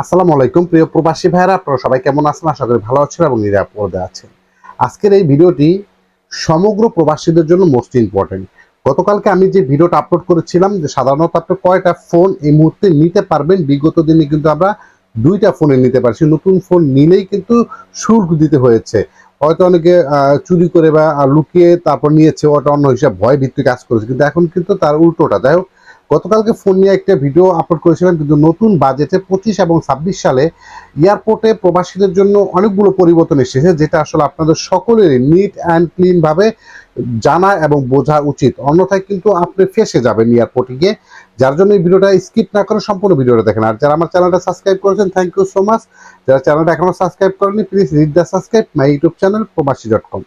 আসসালামু আলাইকুম, প্রিয় প্রবাসী ভাইরা আপনারা সবাই কেমন আছেন? আশা করি ভালো আছেন এবং নিরাপদে আছেন। আজকের এই ভিডিওটি সমগ্র প্রবাসীদের জন্য মোস্ট ইম্পর্টেন্ট গতকালকে আমি যে ভিডিওটা আপলোড করেছিলাম, যে সাধারণত আপনি কয়টা ফোন এই মুহূর্তে নিতে পারবেন? বিগত দিনে কিন্তু আমরা দুইটা ফোনে নিতে পারছি। নতুন ফোন নিলেই কিন্তু শুল্ক দিতে হয়েছে। হয়তো অনেকে চুরি করে বা লুকিয়ে তারপর নিয়েছে, ওটা অন্য হিসাব ভয় ভিত্তিক কাজ করেছে। কিন্তু এখন কিন্তু তার উল্টোটা। যাই হোক গতকালকে ফোন নিয়ে একটা ভিডিও আপলোড করেছিলাম, কিন্তু নতুন বাজেটে পঁচিশ এবং ছাব্বিশ সালে এয়ারপোর্টে প্রবাসীদের জন্য অনেকগুলো পরিবর্তন এসেছে, যেটা আসলে আপনাদের সকলেরই নিট অ্যান্ড ক্লিন ভাবে জানা এবং বোঝা উচিত। অন্যথায় কিন্তু আপনি ফেসে যাবেন এয়ারপোর্টে গিয়ে। যার জন্য এই ভিডিওটা স্কিপ না করে সম্পূর্ণ ভিডিওটা দেখেন। আর যারা আমার চ্যানেলটা সাবস্ক্রাইব করেছেন থ্যাংক ইউ সো মাচ যারা চ্যানেলটা এখনও সাবস্ক্রাইব করেনি please read the subscribe my YouTube channel Probashi dot com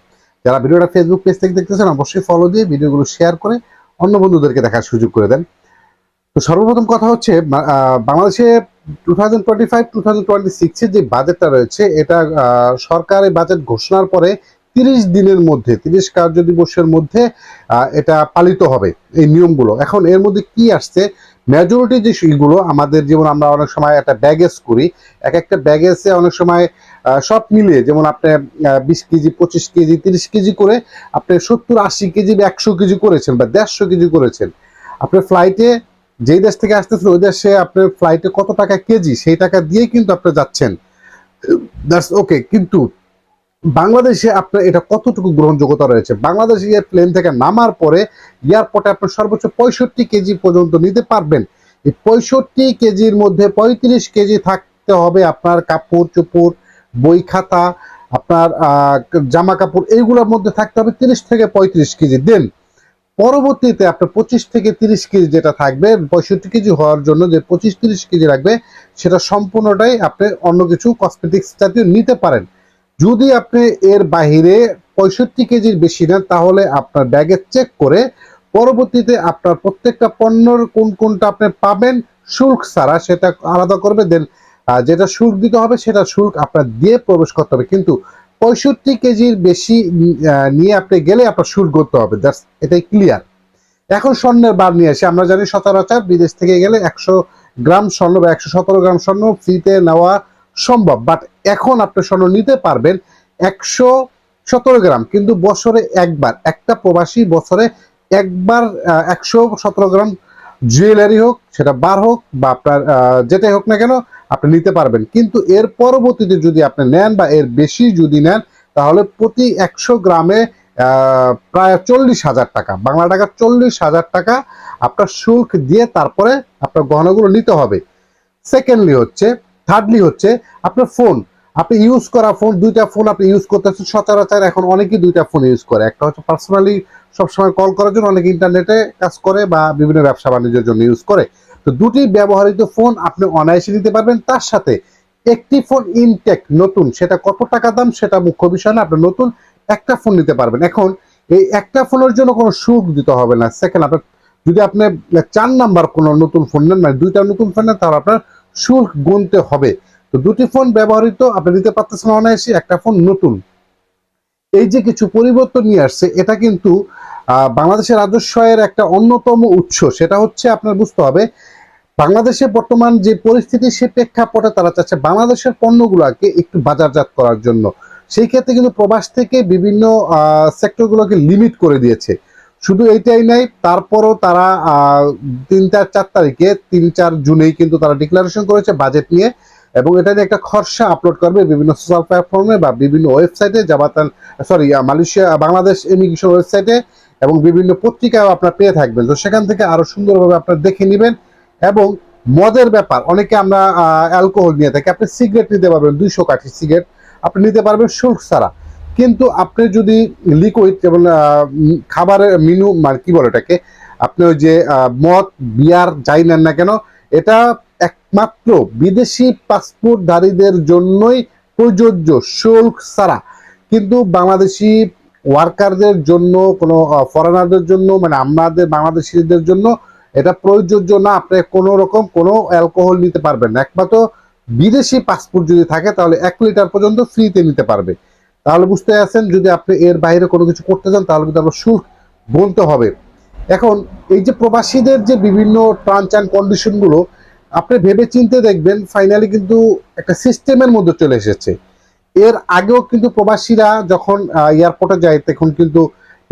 যারা ভিডিওটা ফেসবুক পেজ থেকে দেখতেছেন, অবশ্যই ফলো দিয়ে ভিডিওগুলো শেয়ার করে অন্য বন্ধুদেরকে দেখার সুযোগ করে দেন। তো সর্বপ্রথম কথা হচ্ছে বাংলাদেশে two thousand twenty five two thousand twenty সিক্সের যে বাজেটটা রয়েছে, এটা সরকারের বাজেট ঘোষণার পরে তিরিশ দিনের মধ্যে, তিরিশ কার্য দিবসের মধ্যে এটা পালিত হবে, এই নিয়মগুলো। এখন এর মধ্যে কি আসছে মেজরিটি যে ইগুলো, আমাদের যেমন আমরা অনেক সময় একটা ব্যাগেজ করি, এক একটা ব্যাগেজে অনেক সময় সব মিলিয়ে, যেমন আপনি বিশ কেজি, পঁচিশ কেজি, তিরিশ কেজি করে, আপনি সত্তর, আশি কেজি বা একশো কেজি করেছেন বা দেড়শো কেজি করেছেন। আপনি ফ্লাইটে যেই দেশ থেকে আসতেছেন ওই দেশে আপনার ফ্লাইটে কত টাকা কেজি? সেই টাকা দিয়েই কিন্তু আপনি যাচ্ছেন। দ্যাটস ওকে কিন্তু বাংলাদেশে আপনার এটা কতটুকু গ্রহণযোগ্যতা রয়েছে? বাংলাদেশে প্লেন থেকে নামার পরে এয়ারপোর্টে আপনি সর্বোচ্চ পঁয়ষট্টি কেজি পর্যন্ত নিতে পারবেন। এই পঁয়ষট্টি কেজির মধ্যে পঁয়ত্রিশ কেজি থাকতে হবে আপনার কাপড় চোপড়, বই খাতা, আপনার জামা কাপড়, এইগুলোর মধ্যে থাকতে হবে তিরিশ থেকে পঁয়ত্রিশ কেজি। দেন পরবর্তীতে আপনার পঁচিশ থেকে তিরিশ কেজি যেটা থাকবে, পঁয়ষট্টি কেজি হওয়ার জন্য যে পঁচিশ তিরিশ কেজি লাগবে, সেটা সম্পূর্ণটাই আপনি অন্য কিছু কসমেটিক্স জাতীয় নিতে পারেন। যদি আপনি এর বাহিরে পঁয়ষট্টি কেজির বেশি নেন, তাহলে আপনার ব্যাগে চেক করে পরবর্তীতে আপনার প্রত্যেকটা পণ্যর কোন কোনটা আপনি পাবেন, শুল্ক ছাড়া সেটা আলাদা করবে দেন যেটা শুল্ক দিতে হবে, সেটা শুল্ক আপনার দিয়ে প্রবেশ করতে হবে। কিন্তু পঁয়ষট্টি কেজির বেশি নিয়ে আপনি গেলে আপনার শুল্ক করতে হবে। এটাই ক্লিয়ার এখন স্বর্ণের বার নিয়ে আসি। আমরা জানি সচরাচর বিদেশ থেকে গেলে একশো গ্রাম স্বর্ণ বা একশো সতেরো গ্রাম স্বর্ণ ফ্রিতে নেওয়া সম্ভব। বাট এখন আপনি স্বর্ণ নিতে পারবেন একশো সতেরো গ্রাম। কিন্তু বছরে একবার, একটা প্রবাসী বছরে একবার একশো সতেরো গ্রাম জুয়েলারি হোক, সেটা বার হোক বা আপনার যেটাই হোক না কেন আপনি নিতে পারবেন। কিন্তু এর পরবর্তীতে যদি আপনি নেন বা এর বেশি যদি নেন, তাহলে প্রতি একশো গ্রামে প্রায় চল্লিশ হাজার টাকা, বাংলা টাকা চল্লিশ হাজার টাকা আপনার শুল্ক দিয়ে তারপরে আপনার গহনাগুলো নিতে হবে। সেকেন্ডলি হচ্ছে থার্ডলি হচ্ছে, আপনার ফোন আপনি ইউজ করা ফোন দুইটা ফোন আপনি ইউজ করতেছেন, সচরাচর এখন অনেকেই দুইটা ফোন ইউজ করে। একটা হচ্ছে পার্সোনালি সবসময় কল করার জন্য, অনেকে ইন্টারনেটে কাজ করে বা বিভিন্ন ব্যবসা বাণিজ্যের জন্য ইউজ করে। তো দুটি ব্যবহৃত ফোন আপনি অনায়াসে নিতে পারবেন। তার সাথে একটি ফোন ইনটেক নতুন, সেটা কত টাকা দাম সেটা মুখ্য বিষয় না, আপনি নতুন একটা ফোন নিতে পারবেন। এখন এই একটা ফোনের জন্য কোনো শুল্ক দিতে হবে না। সেকেন্ড আপনার যদি আপনি চার নাম্বার কোনো নতুন ফোন নেন মানে দুইটা নতুন ফোন নেন, তাহলে আপনার শুল্ক গুনতে হবে। তো দুটি ফোন ব্যবহৃত, আপনি নিতে পারতেছেন অনায়াসে, একটা ফোন নতুন। এই যে কিছু পরিবর্তন নিয়ে আসছে, এটা কিন্তু বাংলাদেশের রাজস্বের একটা অন্যতম উৎস, সেটা হচ্ছে আপনার বুঝতে হবে বাংলাদেশে বর্তমান যে পরিস্থিতি, সে প্রেক্ষাপটে তারা চাচ্ছে বাংলাদেশের পণ্যগুলোকে একটু বাজারজাত করার জন্য। সেই ক্ষেত্রে কিন্তু প্রবাস থেকে বিভিন্ন সেক্টরগুলোকে লিমিট করে দিয়েছে। শুধু এইটাই নাই, তারপরও তারা তিন চার চার তারিখে, তিন চার জুনেই কিন্তু তারা ডিক্লারেশন করেছে বাজেট নিয়ে এবং এটা নিয়ে একটা খরচা আপলোড করবে বিভিন্ন সোশ্যাল প্ল্যাটফর্মে বা বিভিন্ন ওয়েবসাইটে জাবাতান সরি মালয়েশিয়া বাংলাদেশ ইমিগ্রেশন ওয়েবসাইটে এবং বিভিন্ন পত্রিকায় আপনার পেয়ে থাকবেন। তো সেখান থেকে আরও সুন্দরভাবে আপনার দেখে নেবেন। এবং মদের ব্যাপার, অনেকে আমরা অ্যালকোহল নিয়ে থাকি, আপনি সিগারেট নিতে পারবেন, দুইশো কাঠি সিগারেট আপনি নিতে পারবেন শুল্ক ছাড়া। কিন্তু আপনি যদি লিকুইড যেমন খাবারের মিনু মানে কি বলে এটাকে আপনি ওই যে মদ, বিয়ার যাই নেন না কেন, এটা একমাত্র বিদেশি পাসপোর্টধারীদের জন্যই প্রযোজ্য শুল্ক ছাড়া। কিন্তু বাংলাদেশি ওয়ার্কারদের জন্য, কোনো ফরেনারদের জন্য মানে আমাদের বাংলাদেশিদের জন্য এটা প্রযোজ্য না, আপনি কোনো রকম কোনো অ্যালকোহল নিতে পারবেন না। একমাত্র বিদেশি পাসপোর্ট যদি থাকে, তাহলে এক লিটার পর্যন্ত ফ্রিতে নিতে পারবে। তাহলে বুঝতে আছেন যদি আপনি এর বাইরে কোনো কিছু করতে চান, তাহলে কিন্তু আপনার শুল্ক গুনতে হবে। এখন, এই যে প্রবাসীদের যে বিভিন্ন টার্মস অ্যান্ড কন্ডিশনগুলো আপনি ভেবে চিনতে দেখবেন ফাইনালি কিন্তু একটা সিস্টেমের মধ্যে চলে এসেছে। এর আগেও কিন্তু প্রবাসীরা যখন এয়ারপোর্টে যায়, তখন কিন্তু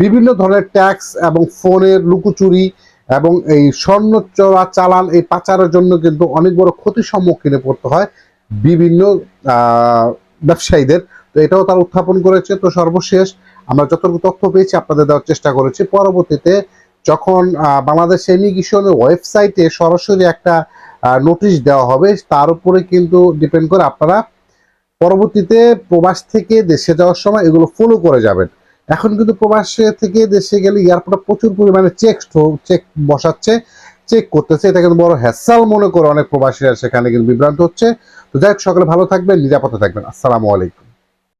বিভিন্ন ধরনের ট্যাক্স এবং ফোনের লুকোচুরি এবং এই স্বর্ণ চোরা চালান এই পাচারের জন্য কিন্তু অনেক বড় ক্ষতির সম্মুখীনে পড়তে হয় বিভিন্ন ব্যবসায়ীদের। তো এটাও তারা উত্থাপন করেছে। তো সর্বশেষ আমরা যতটুকু তথ্য পেয়েছি আপনাদের দেওয়ার চেষ্টা করেছি। পরবর্তীতে যখন বাংলাদেশ ইমিগ্রেশনের ওয়েবসাইটে সরাসরি একটা নোটিশ দেওয়া হবে, তার উপরে কিন্তু ডিপেন্ড করে আপনারা পরবর্তীতে প্রবাস থেকে দেশে যাওয়ার সময় এগুলো ফলো করে যাবেন। এখন কিন্তু প্রবাসে থেকে দেশে গেলে এয়ারপোর্টে প্রচুর পরিমাণে চেক চেক বসাচ্ছে চেক করতেছে। এটা কিন্তু বড় হ্যাসাল মনে করে অনেক প্রবাসীরা সেখানে কিন্তু বিভ্রান্ত হচ্ছে। তো যাই হোক, সকলে ভালো থাকবেন, নিরাপদে থাকবেন। আসসালামু আলাইকুম।